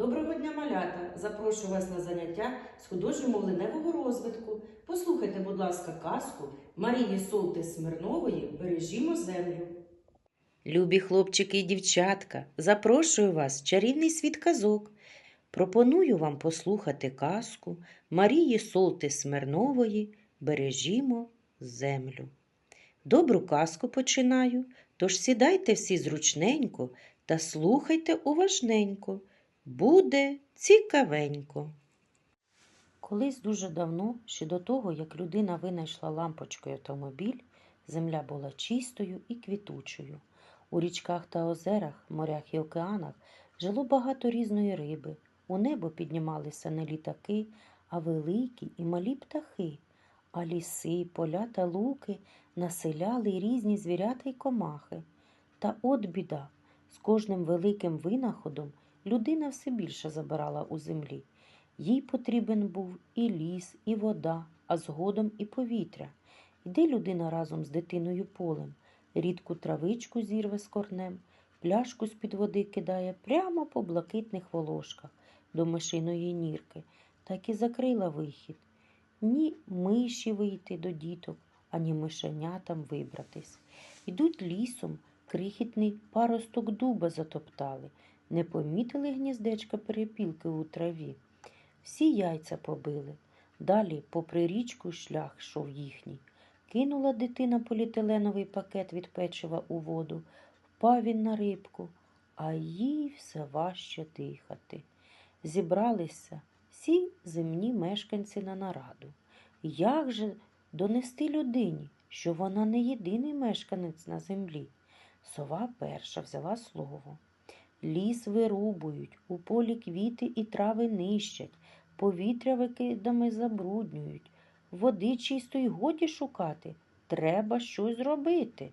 Доброго дня, малята! Запрошую вас на заняття з художньо-мовленевого розвитку. Послухайте, будь ласка, казку Марії Солти Смирнової Бережімо землю. Любі хлопчики і дівчатка, запрошую вас в чарівний світ казок. Пропоную вам послухати казку Марії Солти Смирнової Бережімо землю. Добру казку починаю, тож сідайте всі зручненько та слухайте уважненько. Буде цікавенько. Колись дуже давно, ще до того, як людина винайшла лампочку автомобіль, земля була чистою і квітучою. У річках та озерах, морях і океанах жило багато різної риби. У небо піднімалися не літаки, а великі і малі птахи, а ліси, поля та луки населяли різні звірята й комахи. Та от біда, з кожним великим винаходом людина все більше забирала у землі. Їй потрібен був і ліс, і вода, а згодом і повітря. Йде людина разом з дитиною полем, рідку травичку зірве з корнем, пляшку з-під води кидає прямо по блакитних волошках до мишиної нірки, так і закрила вихід. Ні миші вийти до діток, ані мишенятам вибратись. Йдуть лісом, крихітний паросток дуба затоптали, не помітили гніздечка перепілки у траві. Всі яйця побили. Далі, попри річку, шлях йшов їхній. Кинула дитина поліетиленовий пакет від печива у воду, впав він на рибку, а їй все важче дихати. Зібралися всі земні мешканці на нараду. Як же донести людині, що вона не єдиний мешканець на землі? Сова перша взяла слово. Ліс вирубують, у полі квіти і трави нищать, повітря викидами забруднюють, води чистої годі шукати. Треба щось зробити.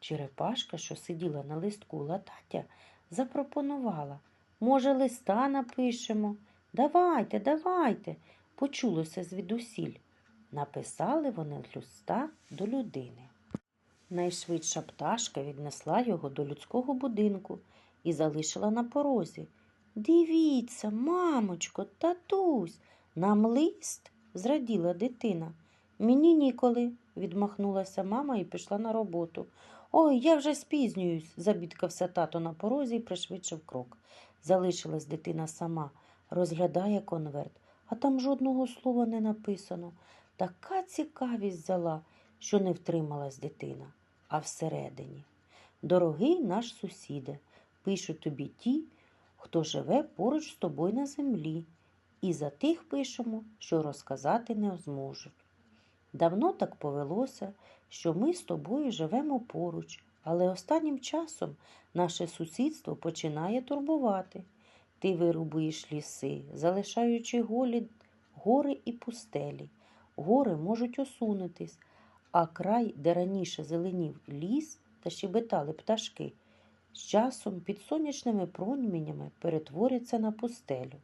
Черепашка, що сиділа на листку латаття, запропонувала. Може, листа напишемо? Давайте, давайте, почулося звідусіль. Написали вони листа до людини. Найшвидша пташка віднесла його до людського будинку і залишила на порозі. Дивіться, мамочко, татусь, нам лист, зраділа дитина. Мені ніколи, відмахнулася мама і пішла на роботу. Ой, я вже спізнююсь, забідкався тато на порозі і пришвидшив крок. Залишилась дитина сама, розглядає конверт, а там жодного слова не написано. Така цікавість взяла, що не втрималась дитина, а всередині. Дорогий наш сусіде, пишуть тобі ті, хто живе поруч з тобою на землі, і за тих пишемо, що розказати не зможуть. Давно так повелося, що ми з тобою живемо поруч, але останнім часом наше сусідство починає турбувати. Ти вирубуєш ліси, залишаючи голі гори і пустелі. Гори можуть осунутись, а край, де раніше зеленів ліс та щебетали пташки, з часом під сонячними промінями перетвориться на пустелю.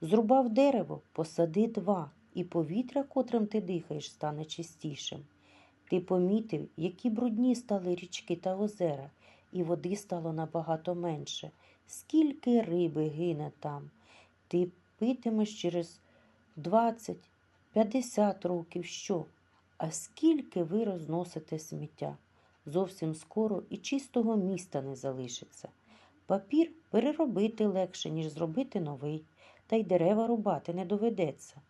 Зрубав дерево, посади два, і повітря, котрим ти дихаєш, стане чистішим. Ти помітив, які брудні стали річки та озера, і води стало набагато менше. Скільки риби гине там. Ти питимеш через 20-50 років що? А скільки ви розносите сміття? Зовсім скоро і чистого міста не залишиться. Папір переробити легше, ніж зробити новий, та й дерева рубати не доведеться.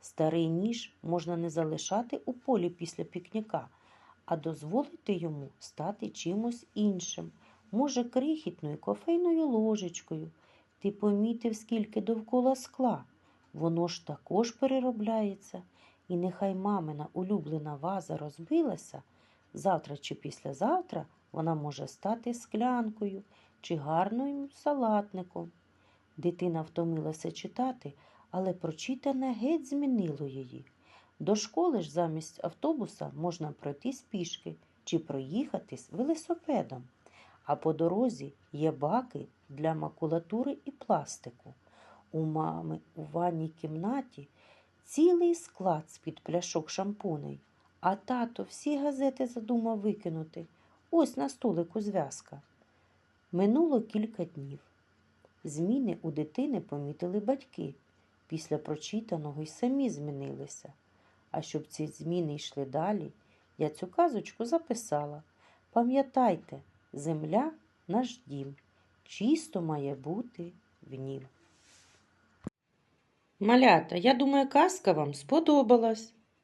Старий ніж можна не залишати у полі після пікніка, а дозволити йому стати чимось іншим, може, крихітною кофейною ложечкою. Ти помітив, скільки довкола скла. Воно ж також переробляється, і нехай мамина улюблена ваза розбилася, завтра чи післязавтра вона може стати склянкою чи гарним салатником. Дитина втомилася читати, але прочитане геть змінило її. До школи ж замість автобуса можна пройти пішки чи проїхатись велосипедом, а по дорозі є баки для макулатури і пластику. У мами у ванній кімнаті цілий склад з-під пляшок шампуней, а тато всі газети задумав викинути. Ось на столику зв'язка. Минуло кілька днів. Зміни у дитини помітили батьки. Після прочитаного й самі змінилися. А щоб ці зміни йшли далі, я цю казочку записала. Пам'ятайте, земля наш дім, чисто має бути в нім. Малята, я думаю, казка вам сподобалась.